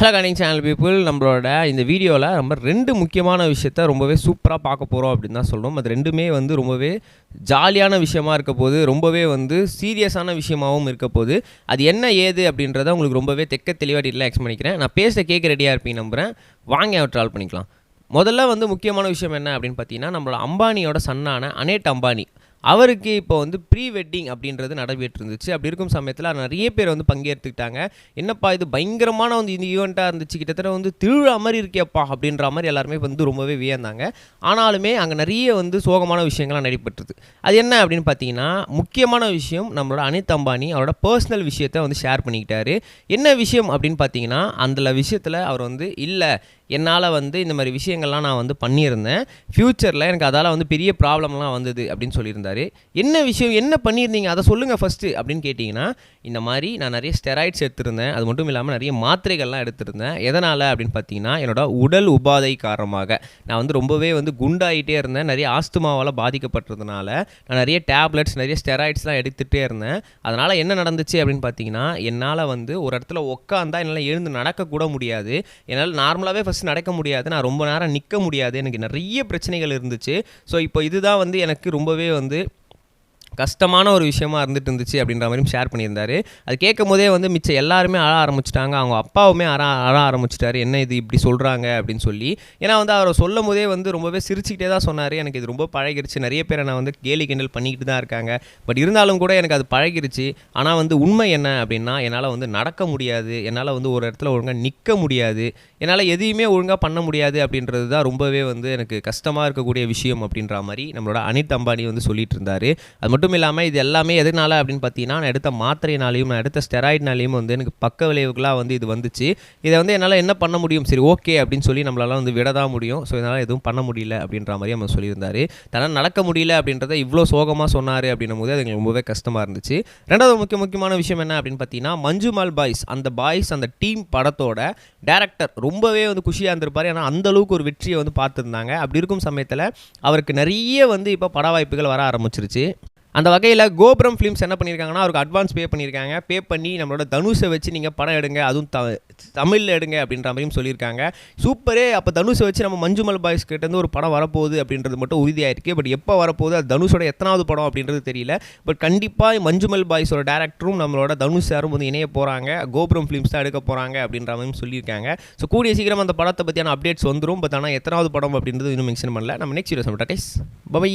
Hello கனிங் channel people நம்மளோட இந்த வீடியோவில் நம்ம ரெண்டு முக்கியமான விஷயத்த ரொம்பவே சூப்பராக பார்க்க போகிறோம் அப்படின்னு தான் சொல்கிறோம் அது ரெண்டுமே வந்து ரொம்பவே ஜாலியான விஷயமா இருக்க போது ரொம்பவே வந்து சீரியஸான விஷயமாகவும் இருக்க போது அது என்ன ஏது அப்படின்றத உங்களுக்கு ரொம்பவே தெக்க தெளிவாக டீட்டெயிலாக எக்ஸ் பண்ணிக்கிறேன். நான் பேச கேட்க ரெடியாக இருப்பீங்க நம்புகிறேன் வாங்க ட்ரால் பண்ணிக்கலாம். முதல்ல வந்து முக்கியமான விஷயம் என்ன அப்படின்னு பார்த்தீங்கன்னா நம்மளோட அம்பானியோட சன்னான அனேட் அம்பானி. அவருக்கு இப்போ வந்து ப்ரீ வெட்டிங் அப்படின்றது நடைபெற்று இருந்துச்சு அப்படி இருக்கும் சமயத்தில் நிறைய பேர் வந்து பங்கேற்றுக்கிட்டாங்க. என்னப்பா இது பயங்கரமான வந்து இந்த ஈவெண்ட்டாக இருந்துச்சு. கிட்டத்தட்ட வந்து திருவிழா மாதிரி இருக்கேப்பா அப்படின்ற மாதிரி எல்லாருமே வந்து ரொம்பவே வியந்தாங்க. ஆனாலுமே அங்கே நிறைய வந்து சோகமான விஷயங்கள்லாம் நடைபெற்றது. அது என்ன அப்படின்னு பார்த்தீங்கன்னா முக்கியமான விஷயம் நம்மளோட அனித் அம்பானி அவரோட பர்சனல் விஷயத்தை வந்து ஷேர் பண்ணிக்கிட்டாரு. என்ன விஷயம் அப்படின்னு பார்த்தீங்கன்னா அந்த விஷயத்தில் அவர் வந்து இல்லை என்னால் வந்து இந்த மாதிரி விஷயங்கள்லாம் நான் வந்து பண்ணியிருந்தேன். ஃப்யூச்சரில் எனக்கு அதால் வந்து பெரிய ப்ராப்ளம்லாம் வந்தது அப்படின்னு சொல்லியிருந்தார். என்ன விஷயம் என்ன பண்ணியிருந்தீங்க? அதை சொல்லுங்கள் ஃபஸ்ட்டு அப்படின்னு கேட்டிங்கன்னா இந்த மாதிரி நான் நிறைய ஸ்டெராய்ட்ஸ் எடுத்திருந்தேன். அது மட்டும் இல்லாமல் நிறைய மாத்திரைகள்லாம் எடுத்திருந்தேன். எதனால் அப்படின்னு பார்த்தீங்கன்னா என்னோட உடல் உபாதை காரணமாக. நான் வந்து ரொம்பவே வந்து குண்டாயிட்டே இருந்தேன். நிறைய ஆஸ்துமாவால் பாதிக்கப்பட்டதுனால நான் நிறைய டேப்லெட்ஸ் நிறைய ஸ்டெராய்ட்ஸ்லாம் எடுத்துகிட்டே இருந்தேன். அதனால் என்ன நடந்துச்சு அப்படின்னு பார்த்தீங்கன்னா என்னால் வந்து ஒரு இடத்துல உட்காந்தா என்னால் எழுந்து நடக்கக்கூட முடியாது. என்னால் நார்மலாகவே ஃபஸ்ட் நடக்க முடியாது. நான் ரொம்ப நேரம் நிற்க முடியாது. எனக்கு நிறைய பிரச்சனைகள் இருந்துச்சு. ஸோ இப்போ இதுதான் வந்து எனக்கு ரொம்பவே வந்து கஷ்டமான ஒரு விஷயமா இருந்துட்டு இருந்துச்சு அப்படின்ற மாதிரியும் ஷேர் பண்ணியிருந்தாரு. அது கேட்கும் போதே வந்து மிச்சம் எல்லாருமே அழ ஆரம்பிச்சிட்டாங்க. அவங்க அப்பாவுமே அற அழ ஆரம்பிச்சிட்டாரு. என்ன இது இப்படி சொல்கிறாங்க அப்படின்னு சொல்லி. ஏன்னா வந்து அவரை சொல்லும் போதே வந்து ரொம்பவே சிரிச்சுக்கிட்டே தான் சொன்னார். எனக்கு இது ரொம்ப பழகிருச்சு. நிறைய பேரை நான் வந்து கேலி கிண்டல் பண்ணிக்கிட்டு தான் இருக்காங்க. பட் இருந்தாலும் கூட எனக்கு அது பழகிருச்சு. ஆனால் வந்து உண்மை என்ன அப்படின்னா என்னால் வந்து நடக்க முடியாது. என்னால் வந்து ஒரு இடத்துல ஒழுங்காக நிற்க முடியாது. என்னால் எதையுமே ஒழுங்காக பண்ண முடியாது அப்படின்றது தான் ரொம்பவே வந்து எனக்கு கஷ்டமாக இருக்கக்கூடிய விஷயம் அப்படின்ற மாதிரி நம்மளோட அனித் அம்பானி வந்து சொல்லிட்டு இருந்தார். அது மட்டும் இல்லாமல் இது எல்லாமே எதனால அப்படின்னு பார்த்தீங்கன்னா நான் எடுத்த மாத்திரைனாலையும் நான் எடுத்த ஸ்டெராய்ட்னாலையும் வந்து எனக்கு பக்க விளைவுகளாக வந்து இது வந்துச்சு. இதை வந்து என்னால் என்ன பண்ண முடியும்? சரி ஓகே அப்படின்னு சொல்லி நம்மளால வந்து விட தான் முடியும். ஸோ இதனால் எதுவும் பண்ண முடியல அப்படின்ற மாதிரி நம்ம சொல்லியிருந்தார். தனால் நடக்க முடியல அப்படின்றத இவ்வளோ சோகமாக சொன்னார் அப்படின்னும் போது அது எங்களுக்கு ரொம்பவே கஷ்டமாக இருந்துச்சு. ரெண்டாவது முக்கிய முக்கியமான விஷயம் என்ன அப்படின்னு பார்த்தீங்கன்னா மஞ்சுமால் பாய்ஸ் அந்த பாய்ஸ் அந்த டீம் படத்தோட டேரக்டர் ரொம்பவே வந்து குஷியாக இருந்திருப்பார். ஏன்னா அந்தளவுக்கு ஒரு வெற்றியை வந்து பார்த்துருந்தாங்க. அப்படி இருக்கும் சமயத்தில் அவருக்கு நிறைய வந்து இப்போ பட வாய்ப்புகள் வர ஆரம்பிச்சிருச்சு. அந்த வகையில் கோபுரம் ஃபிலிம்ஸ் என்ன பண்ணியிருக்காங்கன்னா அவருக்கு அட்வான்ஸ் பே பண்ணியிருக்காங்க பே பண்ணி நம்மளோட தனுஷை வச்சு நீங்கள் படம் எடுங்க அதுவும் த தமிழில் எடுங்க அப்படின்ற மாதிரியும் சொல்லியிருக்காங்க. சூப்பரே அப்போ தனுஷை வச்சு நம்ம மஞ்சுமல் பாய்ஸ் கிட்டேருந்து ஒரு படம் வரப்போகுது அப்படின்றது மட்டும் உறுதியாயிருக்கு. பட் எப்போ வரப்போகுது? அது தனுஷோட எத்தனாவது படம் அப்படின்றது தெரியல. பட் கண்டிப்பாக மஞ்சுமல் பாய்ஸோட டேரக்டரும் நம்மளோட தனுஷ் சாரும் வந்து இணைய போகிறாங்க கோபுரம் ஃபிலிம்ஸ் தான் எடுக்க போகிறாங்க அப்படின்ற மாதிரியும் சொல்லியிருக்காங்க. ஸோ கூடிய சீக்கிரம் அந்த படத்தை பற்றியான அப்டேட்ஸ் வந்துடும் பட் ஆனால் எத்தனாவது படம் அப்படின்றது இன்னும் மென்ஷன் பண்ணல. நம்ம நெக்ஸ்ட் வீடியோ சொல்லிட்டேன் பபை பை